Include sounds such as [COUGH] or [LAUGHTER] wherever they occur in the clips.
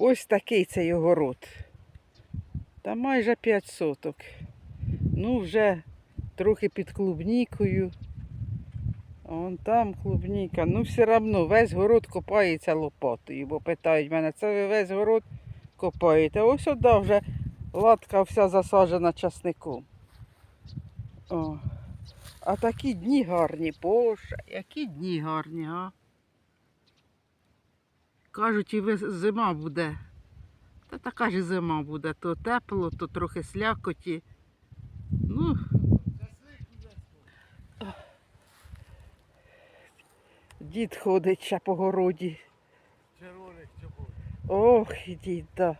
Ось такий цей огород. Та майже 5 соток. Ну, вже трохи під клубнікою. Вон там клубніка. Ну, все одно весь город копається лопатою, бо питають мене, це ви весь город копаєте. Ось сюди вже латка вся засаджена часником. О. А такі дні гарні, боже, які дні гарні, а? Кажуть, і зима буде. Та така ж зима буде. То тепло, то трохи слякоті. Ну, дід ходить ще по городі. Червоних чобот. Ох, дід, да.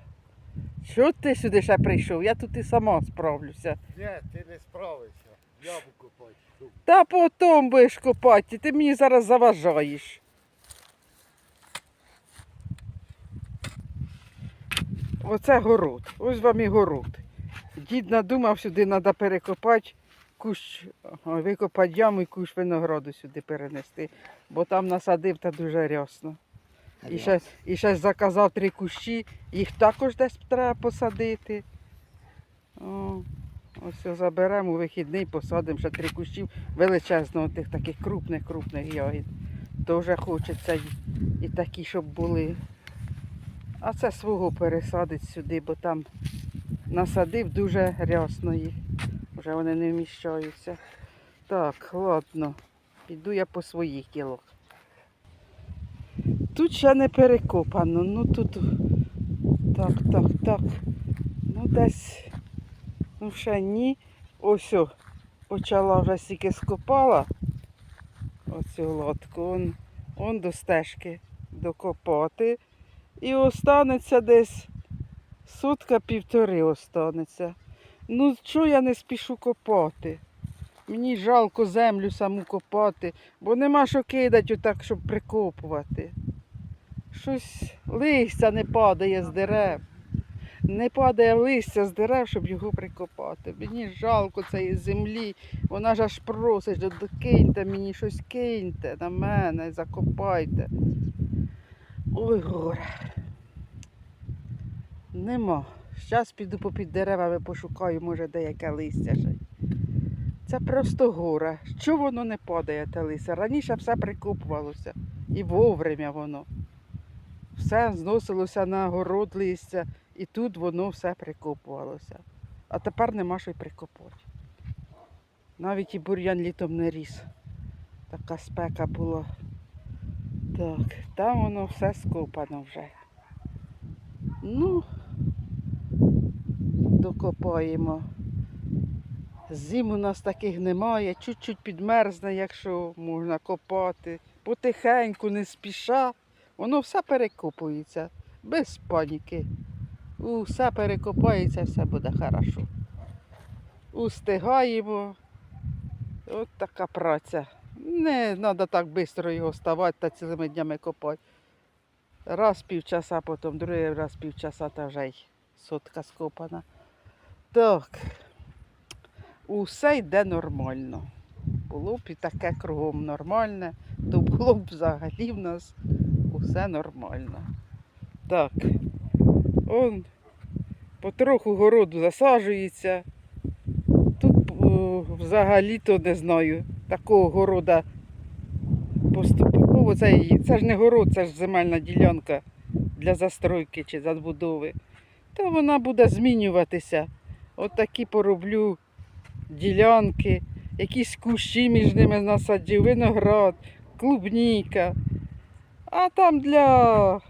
Що ти сюди ще прийшов? Я тут і сама справлюся. Ні, ти не справишся. Яму копати. Та потім будеш копати, ти мені зараз заважаєш. Оце город. Ось вам і город. Дід надумав, сюди треба перекопати кущ, викопати яму і кущ винограду сюди перенести, бо там насадив та дуже рясно. І ще, і ще заказав три кущі, їх також десь треба посадити. О, ось заберемо у вихідний, посадимо ще три кущів величезного тих таких крупних крупних ягід. Дуже хочеться і такі, щоб були. А це свого пересадить сюди, бо там насадив дуже рясно. Вже вони не вміщаються. Так, ладно. Піду я по своїх ділах. Тут ще не перекопано. Ну тут так, так, так. Ну десь, ну ще ні. Ось о, почала вже стільки скопала. Оцю лодку. Он, он до стежки докопати. І останеться десь сутка півтори останеться. Ну, що я не спішу копати? Мені жалко землю саму копати, бо нема що кидати отак, щоб прикопувати. Щось листя не падає з дерев. Не падає листя з дерев, щоб його прикопати. Мені жалко цієї землі. Вона ж аж просить, докиньте мені щось киньте на мене, закопайте. Ой, горе. Нема. Зараз піду попід деревами пошукаю, може, деяке листя ще. Це просто горе. Що воно не падає, те листя? Раніше все прикопувалося. І вовремя воно. Все зносилося на город листя, і тут воно все прикопувалося. А тепер нема що й прикопувати. Навіть і бур'ян літом не ріс. Така спека була. Так, там воно все скопано вже. Ну, докопаємо. Зим у нас таких немає, чуть-чуть підмерзне, якщо можна копати. Потихеньку, не спіша, воно все перекопується, без паніки. Усе перекопається, все буде хорошо. Устигаємо. От така праця. Не треба так швидко його ставати та цілими днями копати. Раз півчаса, потім другий раз півчаса та вже й сотка скопана. Так, усе йде нормально. Було б і таке кругом нормальне, то було б взагалі в нас усе нормально. Так, он потроху городу засаджується. Тут взагалі-то не знаю, такого города поступово. Це, і- це ж не город, це ж земельна ділянка для застройки чи забудови. То вона буде змінюватися. От такі пороблю ділянки, якісь кущі між ними насаджу, виноград, клубніка. А там для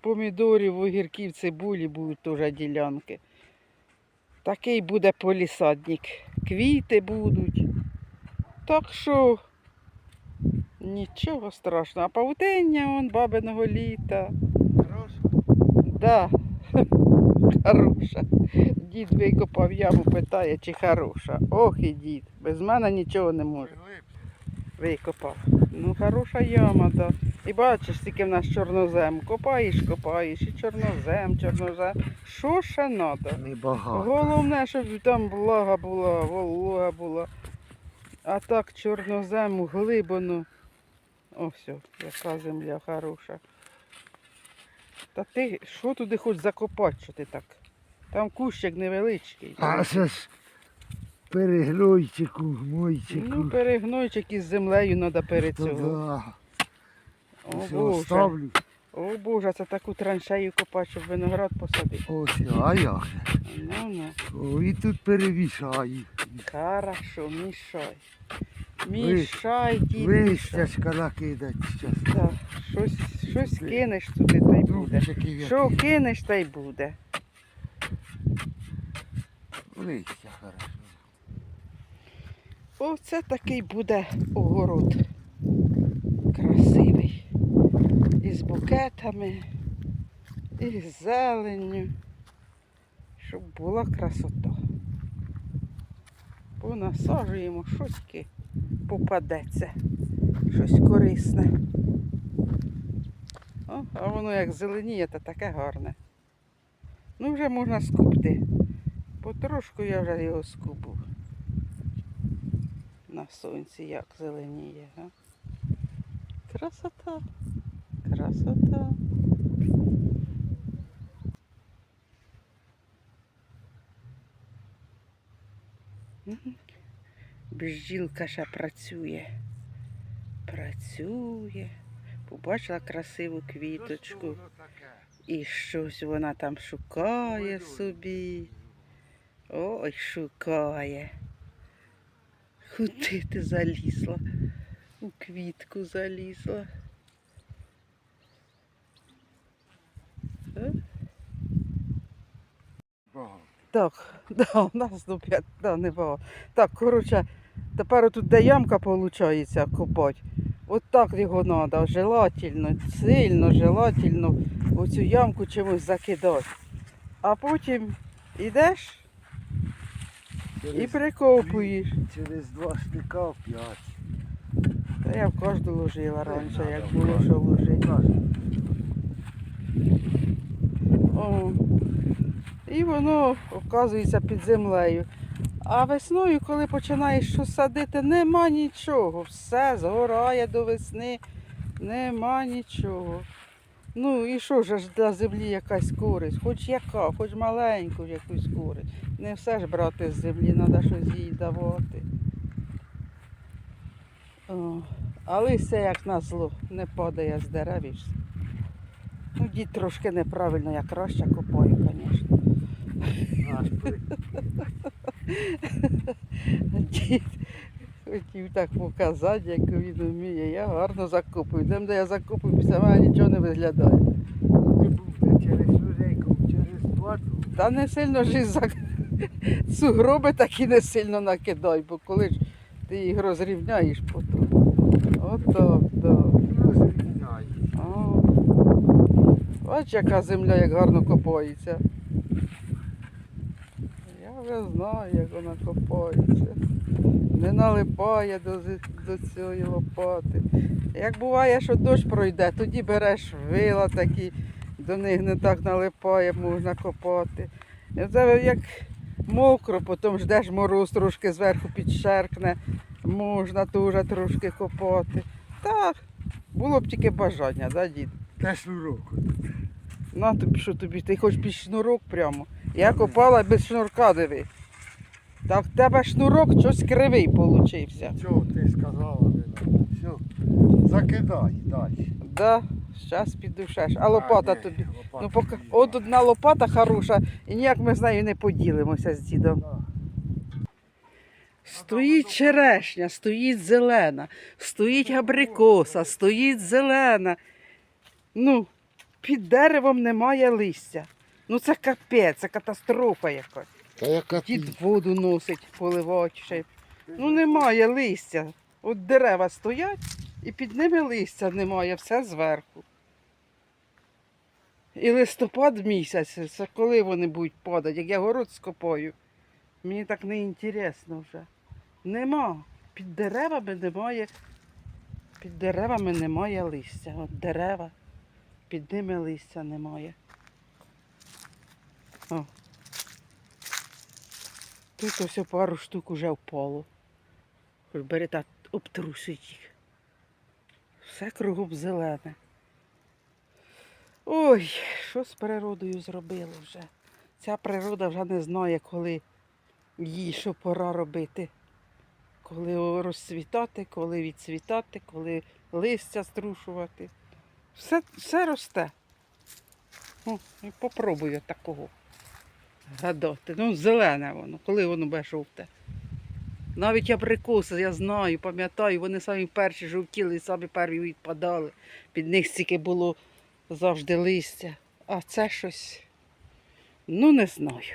помідорів, огірків, цибулі будуть теж ділянки. Такий буде полісадник. Квіти будуть. Так що нічого страшного. А павутиння он бабиного літа. хороша. Да, [LAUGHS] хороша. Дід викопав яму, питає, чи хороша. Ох і дід, без мене нічого не може. Викопав. Ну, хороша яма, да. І бачиш, скільки в нас чорнозем. Копаєш, копаєш, і чорнозем, чорнозем. Що ще треба? Небагато. Головне, щоб там влага була, волога була. А так чорнозему, глибину. О, все, яка земля хороша. Та ти що туди хоч закопати, що ти так? Там кущик невеличкий. А це ж перегнойчику, мойчику. Ну, перегнойчик із землею треба перед цього. да. О Боже. ставлю. О Боже, це таку траншею копати, щоб виноград посадити. Ось, а як? Ну, ну. О, і тут перевішаю. Хорошо, мішай. Мішай, дід, мішай. Листячка накидать зараз. Так, щось, щось кинеш туди, та й буде. Що кинеш, та й буде. Листя хорошо. Оце такий буде огород. Красивий. Із букетами, і з зеленню. Щоб була красота. Понасаджуємо щось попадеться. Щось корисне. О, а воно як зеленіє, то таке гарне. Ну вже можна скупти. Потрошку я вже його скупив на сонці як зеленіє. Га? Красота. Красота. Мгм. Бджілка ще працює. Працює. Побачила красиву квіточку. І щось вона там шукає собі. Ой, шукає. Куди ти залізла? У квітку залізла. Так, [LAUGHS] да, у нас до п'ят, да, не було. Так, коротше, тепер тут де ямка виходить копати. От так його треба, желательно, сильно, желательно оцю ямку чимось закидати. А потім йдеш і прикопуєш. через два штика п'ять. Та я в кожну ложила раніше, як було що ложити. О. І воно оказується під землею. А весною, коли починаєш щось садити, нема нічого. Все згорає до весни, нема нічого. Ну і що ж для землі якась користь, хоч яка, хоч маленьку якусь користь. Не все ж брати з землі, треба щось їй давати. О. А листя, як назло, не падає з дерев. Ну, дід трошки неправильно, я краще копаю, звісно. Дід хотів так показати, як він вміє. Я гарно закопую. Там, де я закопую, після мене нічого не виглядає. Не буде через швиденько, через два. Та не сильно ж за сугроби такі не сильно накидай, бо коли ж ти їх розрівняєш потім. Отак, так. Розрівняй. О. Бач, яка земля як гарно копається. Вже знаю, як вона копається. Не налипає до, до цієї лопати. Як буває, що дощ пройде, тоді береш вила такі, до них не так налипає, можна копати. І Це як мокро, потім ждеш мороз трошки зверху підшеркне, можна теж трошки копати. Так, було б тільки бажання, да, дід? Та шнурок. На тобі, що тобі, ти хоч під шнурок прямо. Я копала без шнурка, диви. Так в тебе шнурок щось кривий получився. Чого ти сказала, не надо. Все. Закидай далі. Да, зараз ж. А лопата ні, тобі. лопата Ну, поки... От одна лопата хороша, і ніяк ми з нею не поділимося з дідом. Да. Стоїть черешня, стоїть зелена, стоїть абрикоса, стоїть зелена. Ну, під деревом немає листя. Ну це капець, це катастрофа якась. Та яка Дід воду носить, поливати ще. Ну немає листя. От дерева стоять і під ними листя немає, все зверху. І листопад місяць, це коли вони будуть падати, як я город скопаю. Мені так не інтересно вже. Нема. Під деревами немає. Під деревами немає листя. От дерева. Під ними листя немає. О. Тут ось пару штук уже впало. Хоч бери та обтрусить їх. Все кругом зелене. Ой, що з природою зробили вже. Ця природа вже не знає, коли їй що пора робити. Коли розцвітати, коли відцвітати, коли листя струшувати. Все, все росте. І попробую такого гадати. Ну, зелене воно, коли воно буде жовте. Навіть абрикоси, я знаю, пам'ятаю, вони самі перші жовтіли і самі перші відпадали. Під них стільки було завжди листя. А це щось, ну не знаю.